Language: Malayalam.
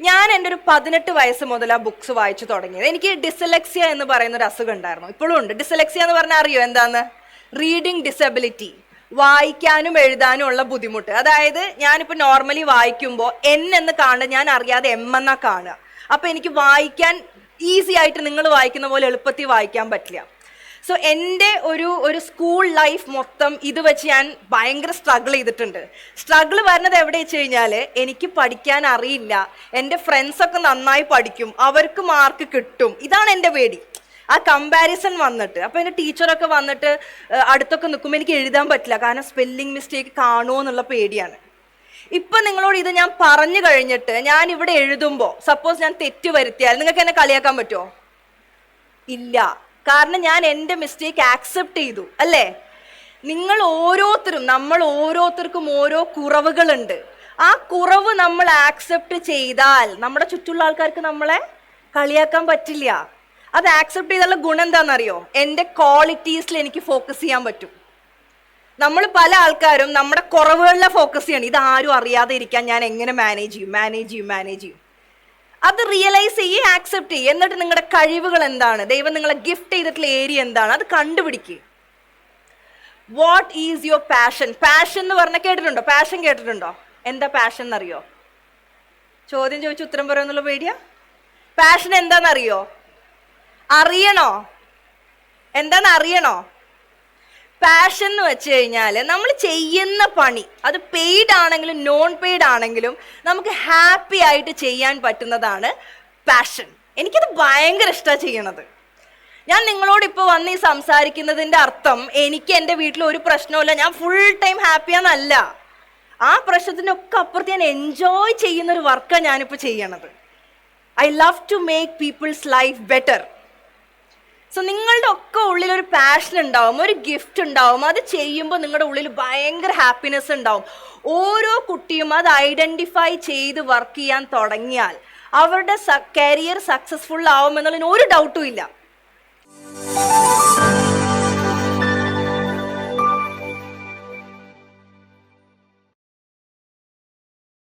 ഞാൻ എന്റെ ഒരു പതിനെട്ട് വയസ്സ് മുതൽ ആ ബുക്സ് വായിച്ചു തുടങ്ങിയത്. എനിക്ക് ഡിസലക്സിയ എന്ന് പറയുന്ന ഒരു അസുഖം ഉണ്ടായിരുന്നു. ഇപ്പോഴും ഉണ്ട്. ഡിസലക്സിയ എന്ന് പറഞ്ഞാൽ അറിയോ എന്താണ് റീഡിങ് ഡിസബിലിറ്റി വായിക്കാനും എഴുതാനും ഉള്ള ബുദ്ധിമുട്ട്. അതായത് ഞാനിപ്പോൾ നോർമലി വായിക്കുമ്പോൾ എൻ എന്ന് കാണുക ഞാൻ അറിയാതെ എം എന്നാ കാണുക. അപ്പോൾ എനിക്ക് വായിക്കാൻ ഈസി ആയിട്ട് നിങ്ങൾ വായിക്കുന്ന പോലെ എളുപ്പത്തിൽ വായിക്കാൻ പറ്റില്ല. സോ എന്റെ ഒരു ഒരു സ്കൂൾ ലൈഫ് മൊത്തം ഇത് വെച്ച് ഞാൻ ഭയങ്കര സ്ട്രഗിൾ ചെയ്തിട്ടുണ്ട്. സ്ട്രഗിൾ വരുന്നത് എവിടെ വെച്ച് കഴിഞ്ഞാൽ എനിക്ക് പഠിക്കാൻ അറിയില്ല. എന്റെ ഫ്രണ്ട്സൊക്കെ നന്നായി പഠിക്കും. അവർക്ക് മാർക്ക് കിട്ടും. ഇതാണ് എന്റെ പേടി. ആ കമ്പാരിസൺ വന്നിട്ട്. അപ്പോൾ എന്റെ ടീച്ചറൊക്കെ വന്നിട്ട് അടുത്തൊക്കെ നിൽക്കുമ്പോൾ എനിക്ക് എഴുതാൻ പറ്റില്ല. കാരണം സ്പെല്ലിംഗ് മിസ്റ്റേക്ക് കാണുമോ എന്നുള്ള പേടിയാണ്. ഇപ്പം നിങ്ങളോട് ഇത് ഞാൻ പറഞ്ഞു കഴിഞ്ഞിട്ട് ഞാൻ ഇവിടെ എഴുതുമ്പോൾ സപ്പോസ് ഞാൻ തെറ്റ് വരുത്തിയാൽ നിങ്ങൾക്ക് എന്നെ കളിയാക്കാൻ പറ്റുമോ ഇല്ല. കാരണം ഞാൻ എന്റെ മിസ്റ്റേക്ക് ആക്സെപ്റ്റ് ചെയ്തു അല്ലേ? നിങ്ങൾ ഓരോരുത്തരും നമ്മൾ ഓരോരുത്തർക്കും ഓരോ കുറവുകളുണ്ട്. ആ കുറവ് നമ്മൾ ആക്സെപ്റ്റ് ചെയ്താൽ നമ്മുടെ ചുറ്റുള്ള ആൾക്കാർക്ക് നമ്മളെ കളിയാക്കാൻ പറ്റില്ല. അത് ആക്സെപ്റ്റ് ചെയ്താലുള്ള ഗുണം എന്താണെന്നറിയോ? എന്റെ ക്വാളിറ്റീസിൽ എനിക്ക് ഫോക്കസ് ചെയ്യാൻ പറ്റും. നമ്മൾ പല ആൾക്കാരും നമ്മുടെ കുറവുകളിലെ ഫോക്കസ് ചെയ്യണം. ഇത് ആരും അറിയാതെ ഇരിക്കാൻ ഞാൻ എങ്ങനെ മാനേജ് ചെയ്യും? മാനേജ് ചെയ്യും മാനേജ് ചെയ്യും. അത് റിയലൈസ് ചെയ്യുക ആക്സെപ്റ്റ് ചെയ്യുക എന്നിട്ട് നിങ്ങളുടെ കഴിവുകൾ എന്താണ്? ദൈവം നിങ്ങളെ ഗിഫ്റ്റ് ചെയ്തിട്ടുള്ള ഏരിയ എന്താണ്? അത് കണ്ടുപിടിക്കുക what is your passion passion എന്ന് പറഞ്ഞ കേട്ടിട്ടുണ്ടോ? പാഷൻ കേട്ടിട്ടുണ്ടോ? എന്താ പാഷൻ എന്നറിയോ? ചോദ്യം ചോദിച്ചു ഉത്തരം പറയാന്നുള്ള പേടിയാ? പാഷൻ എന്താണെന്നറിയോ അറിയണോ? എന്താണെന്ന് അറിയണോ പാഷൻ എന്ന് വെച്ച് കഴിഞ്ഞാൽ നമ്മൾ ചെയ്യുന്ന പണി അത് പെയ്ഡ് ആണെങ്കിലും നോൺ പെയ്ഡ് ആണെങ്കിലും നമുക്ക് ഹാപ്പി ആയിട്ട് ചെയ്യാൻ പറ്റുന്നതാണ് പാഷൻ എനിക്കത് ഭയങ്കര ഇഷ്ടമാണ് ചെയ്യണത്. ഞാൻ നിങ്ങളോട് ഇപ്പോൾ വന്ന് ഈ സംസാരിക്കുന്നതിന്റെ അർത്ഥം എനിക്ക് എന്റെ വീട്ടിൽ ഒരു പ്രശ്നമില്ല ഞാൻ ഫുൾ ടൈം ഹാപ്പിയാന്നല്ല ആ പ്രശ്നത്തിന്റെ ഒക്കെ അപ്പുറത്ത് ഞാൻ എൻജോയ് ചെയ്യുന്ന ഒരു വർക്കാണ് ഞാനിപ്പോൾ ചെയ്യണത്. I love to make people's life better so നിങ്ങളുടെ ഒക്കെ ഉള്ളിൽ ഒരു പാഷൻ ഉണ്ടാവും ഒരു ഗിഫ്റ്റ് ഉണ്ടാവും അത് ചെയ്യുമ്പോൾ നിങ്ങളുടെ ഉള്ളിൽ ഭയങ്കര ഹാപ്പിനെസ് ഉണ്ടാവും. ഓരോ കുട്ടിയും അത് ഐഡന്റിഫൈ ചെയ്ത് വർക്ക് ചെയ്യാൻ തുടങ്ങിയാൽ അവരുടെ കരിയർ സക്സസ്ഫുൾ ആവുമെന്നുള്ളതിന് ഒരു ഡൗട്ടും ഇല്ല.